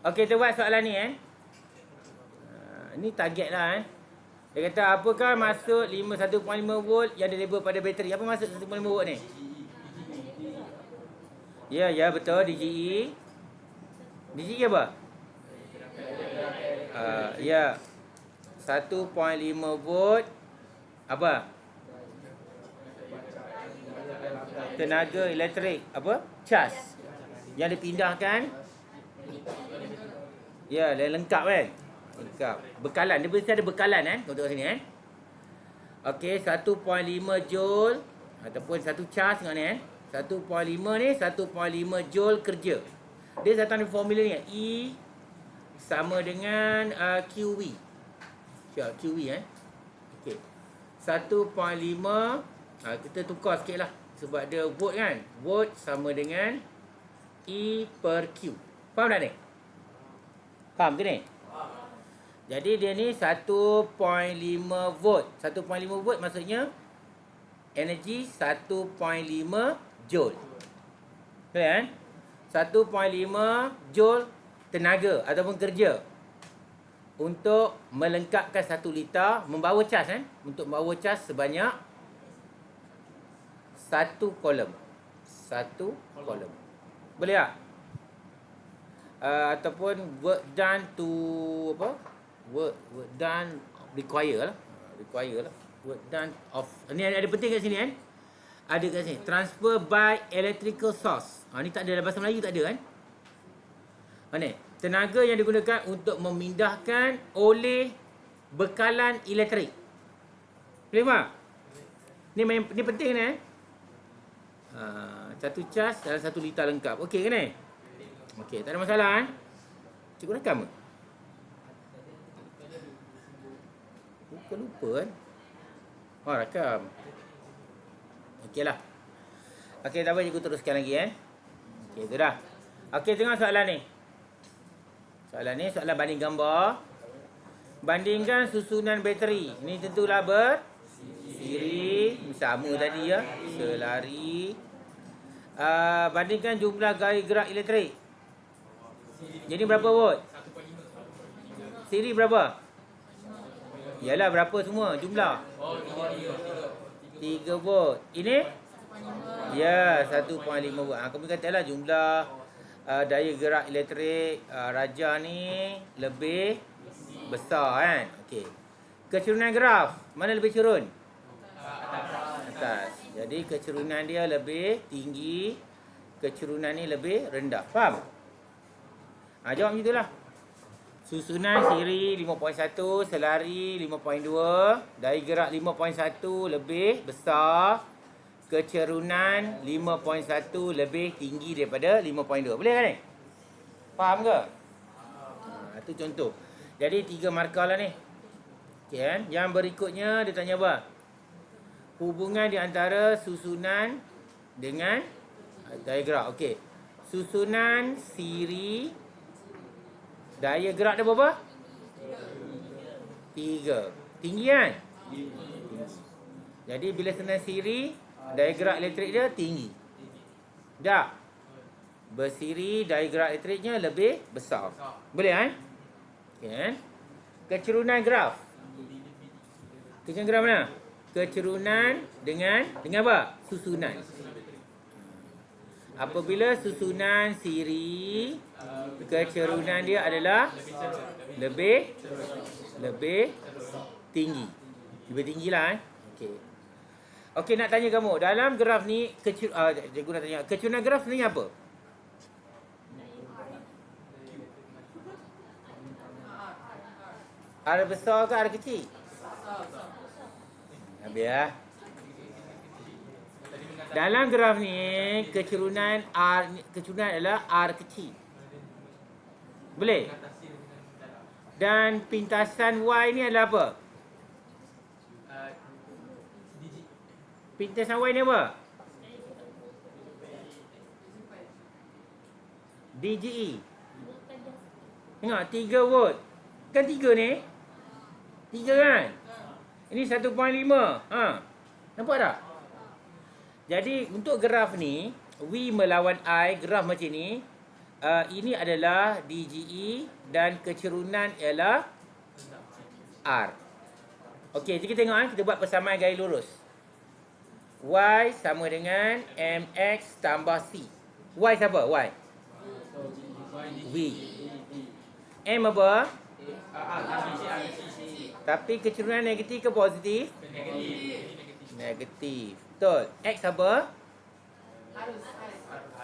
Okey, kita buat soalan ni eh. Uh, ni target lah eh. Dia kata apakah maksud 5 1.5 volt yang dilabel pada bateri? Apa maksud 1.5 volt ni? Ya, ya betul DGE. DGE apa? Uh, ya. 1.5 volt apa? Tenaga elektrik apa? Cas. Yang dipindahkan Ya, dia lengkap kan? Lengkap. Bekalan. Dia mesti ada bekalan kan? Kau tengok sini kan? Okey, 1.5 joule ataupun satu charge tengok ni kan? 1.5 ni 1.5 joule kerja. Dia datang di formula ni E sama dengan uh, QV. Siap QV eh. Okey. 1.5 uh, kita tukar sikit lah sebab dia volt kan. Volt sama dengan E per Q. Faham tak ni? Faham ke ni? Jadi dia ni 1.5 volt. 1.5 volt maksudnya energi 1.5 joule. Kan? 1.5 joule tenaga ataupun kerja untuk melengkapkan 1 liter membawa cas kan? Untuk membawa cas sebanyak satu kolom. Satu kolom. Boleh tak? Uh, ataupun work done to apa? Work work done require lah. Require lah. Work done of ni ada, ada penting kat sini kan? Ada kat sini. Transfer by electrical source. Ha, ni tak ada dalam bahasa Melayu tak ada kan? Mana? Tenaga yang digunakan untuk memindahkan oleh bekalan elektrik. Boleh faham? Ni main, ni penting ni eh. Ha, satu cas dalam satu liter lengkap. Okey ke ni? Okey, tak ada masalah kan? Cikgu rakam ke? Lupa lupa kan? Oh, rakam. Okey lah. Okey, tak apa cikgu teruskan lagi eh. Okey, tu dah. Okey, tengok soalan ni. Soalan ni soalan banding gambar. Bandingkan susunan bateri. Ni tentulah ber siri sama tadi ya. Selari. Uh, bandingkan jumlah gaya gerak elektrik. Jadi berapa volt? Siri berapa? Yalah berapa semua jumlah? 3 volt. Ini? Ya, 1.5 volt. Ha, kamu katalah jumlah uh, daya gerak elektrik uh, raja ni lebih besar kan? Okey. Kecerunan graf, mana lebih curun? Atas. Jadi kecerunan dia lebih tinggi, kecerunan ni lebih rendah. Faham? Ha, jawab macam itulah. Susunan siri 5.1, selari 5.2, daya gerak 5.1 lebih besar, kecerunan 5.1 lebih tinggi daripada 5.2. Boleh kan ni? Faham ke? Ha, itu contoh. Jadi tiga markah lah ni. Okay, kan? Yang berikutnya dia tanya apa? Hubungan di antara susunan dengan daya gerak. Okey. Susunan siri Daya gerak dia berapa? Tiga. Tinggi kan? Jadi bila senang siri, daya gerak elektrik dia tinggi. Tak? Bersiri, daya gerak elektriknya lebih besar. Boleh kan? Okay, kan? Kecerunan graf. Kecerunan graf mana? Kecerunan dengan dengan apa? Susunan. Apabila susunan siri kecerunan dia adalah lebih lebih tinggi. Lebih tinggilah eh. Okey. Okey nak tanya kamu, dalam graf ni kecil uh, cikgu nak tanya, kecerunan graf ni apa? Ada besar ke ada kecil? Habis ya. Dalam graf ni kecerunan R kecerunan adalah R kecil. Boleh? Dan pintasan Y ni adalah apa? Pintasan Y ni apa? DGE. Tengok 3 volt. Kan 3 ni? 3 kan? Ini 1.5. Ha. Nampak tak? Jadi untuk graf ni, V melawan I, graf macam ni, uh, ini adalah DGE dan kecerunan ialah R. Okey, jadi kita tengok eh, kita buat persamaan gaya lurus. Y sama dengan MX tambah C. Y siapa? Y. V. M apa? Tapi kecerunan negatif ke positif? Negatif. Betul. X apa?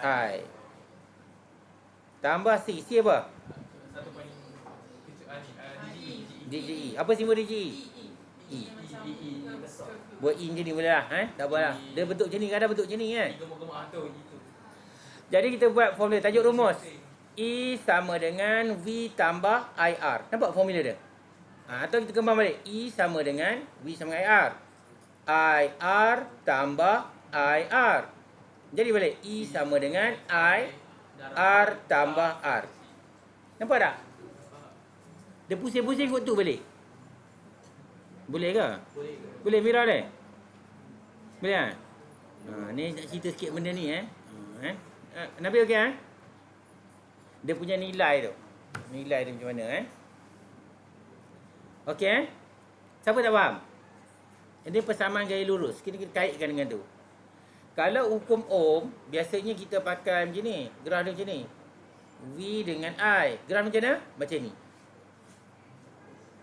I. Tambah C. C apa? DGE. Apa simbol DGE? E. Buat E macam ni boleh lah. Eh? Tak apa lah. Dia bentuk macam ni. Kadang bentuk macam ni kan? Jadi kita buat formula. Tajuk rumus. E sama dengan V tambah IR. Nampak formula dia? Ha, atau kita kembang balik. E sama dengan V sama dengan IR. IR tambah IR. Jadi balik. E sama dengan I. R tambah R. Nampak tak? Dia pusing-pusing kot tu. Boleh? Boleh ke? Boleh Mira ni? Boleh kan? Ha, ni nak cerita sikit benda ni eh. Ha, eh? Ha, Nabi okey eh? Dia punya nilai tu. Nilai dia macam mana eh? Okey eh? Siapa tak faham? Ini persamaan gaya lurus. Kita, kita kaitkan dengan tu. Kalau hukum Ohm, biasanya kita pakai macam ni. Graf dia macam ni. V dengan I. Graf macam mana? Macam ni.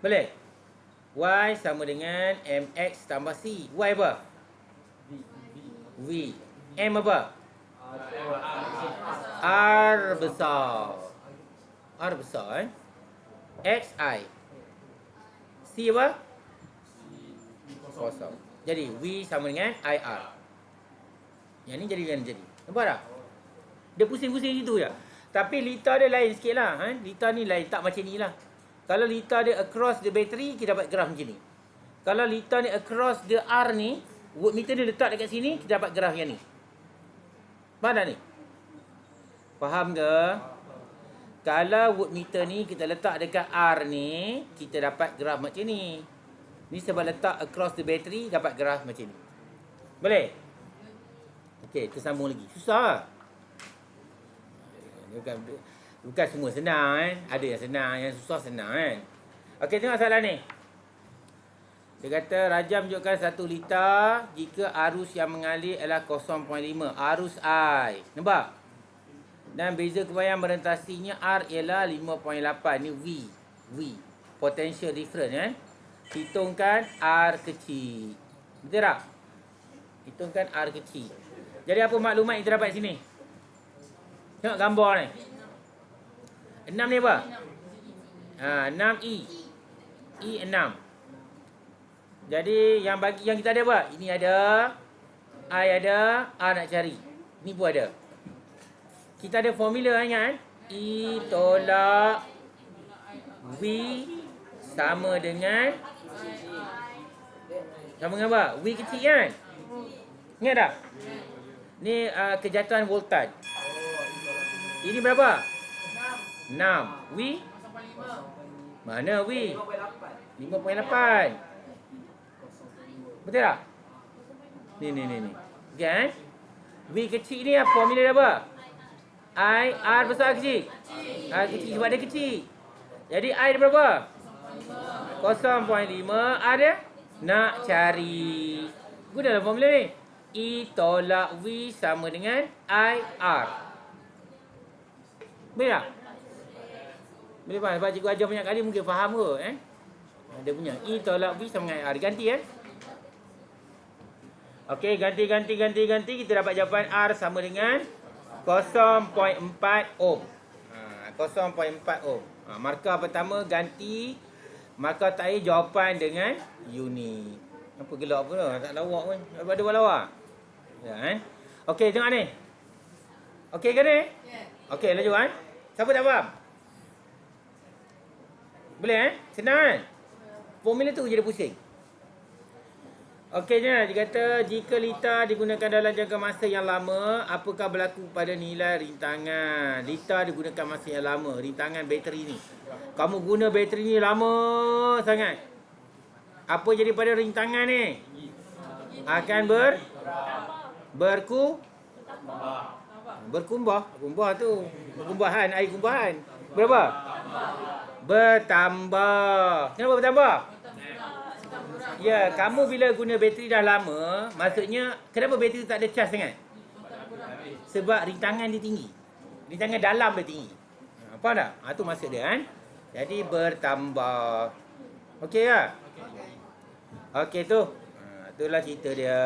Boleh? Y sama dengan MX tambah C. Y apa? V. M apa? R besar. R besar eh. X I. C apa? Kosong. Jadi V sama dengan IR. Yang ni jadi yang jadi. Nampak tak? Dia pusing-pusing gitu je. Tapi lita dia lain sikit lah. Ha? Lita ni lain. Tak macam ni lah. Kalau lita dia across the battery, kita dapat graf macam ni. Kalau lita ni across the R ni, voltmeter dia letak dekat sini, kita dapat graf yang ni. Tak ni? Faham ke? Kalau voltmeter ni kita letak dekat R ni, kita dapat graf macam ni. Ni sebab letak across the battery, dapat graf macam ni. Boleh? Okey, kita sambung lagi. Susah lah. Bukan, bukan semua senang kan. Ada yang senang, yang susah senang kan. Okey, tengok soalan ni. Dia kata Raja menunjukkan 1 liter jika arus yang mengalir adalah 0.5. Arus I. Nampak? Dan beza kebayang merentasinya R ialah 5.8. Ni V. V. Potential difference kan. Hitungkan R kecil. Betul tak? Hitungkan R kecil. Jadi apa maklumat kita dapat sini? Tengok gambar ni. 6 ni apa? Ha, 6E. E 6. Jadi yang bagi yang kita ada apa? Ini ada I ada R nak cari. Ni pun ada. Kita ada formula ingat kan? E tolak V sama dengan sama dengan apa? V kecil kan? Ingat tak? Ni uh, kejatuhan voltaj. Ini berapa? 6. V? Mana V? 5.8. Betul tak? Ni ni ni ni. Eh? V kecil ni formula dia apa? I R besar kecil. R kecil sebab dia kecil. Jadi I dia berapa? 0.5 R dia nak cari. Guna dalam formula ni. E tolak V sama dengan I R. Boleh tak? Boleh faham? Sebab cikgu ajar banyak kali mungkin faham ke eh? Dia punya E tolak V sama dengan R. Ganti eh? Okey, ganti, ganti, ganti, ganti. Kita dapat jawapan R sama dengan 0.4 ohm. Ha, 0.4 ohm. Ha, markah pertama ganti. Markah terakhir jawapan dengan unit. Apa gelap pun lah. Tak lawak pun. Apa ada lawak? Ya, eh? Okey, tengok ni. Okey ke ni? Okey, lanjut kan? Siapa tak faham? Boleh eh? Senang kan? Formula tu je dia pusing. Okey je dia kata jika lita digunakan dalam jangka masa yang lama, apakah berlaku pada nilai rintangan? Lita digunakan masa yang lama, rintangan bateri ni. Kamu guna bateri ni lama sangat. Apa jadi pada rintangan ni? Akan ber berku Berkumbah. Kumbah tu. Kumbahan, air kumbahan. Berapa? Bertambah. Kenapa bertambah? Ya, kamu bila guna bateri dah lama, maksudnya kenapa bateri tak ada cas sangat? Sebab rintangan dia tinggi. Rintangan dalam dia tinggi. Ha, Faham tak? Ha, tu maksud dia kan. Jadi bertambah. Okey tak? Okey tu. Ha, itulah cerita dia.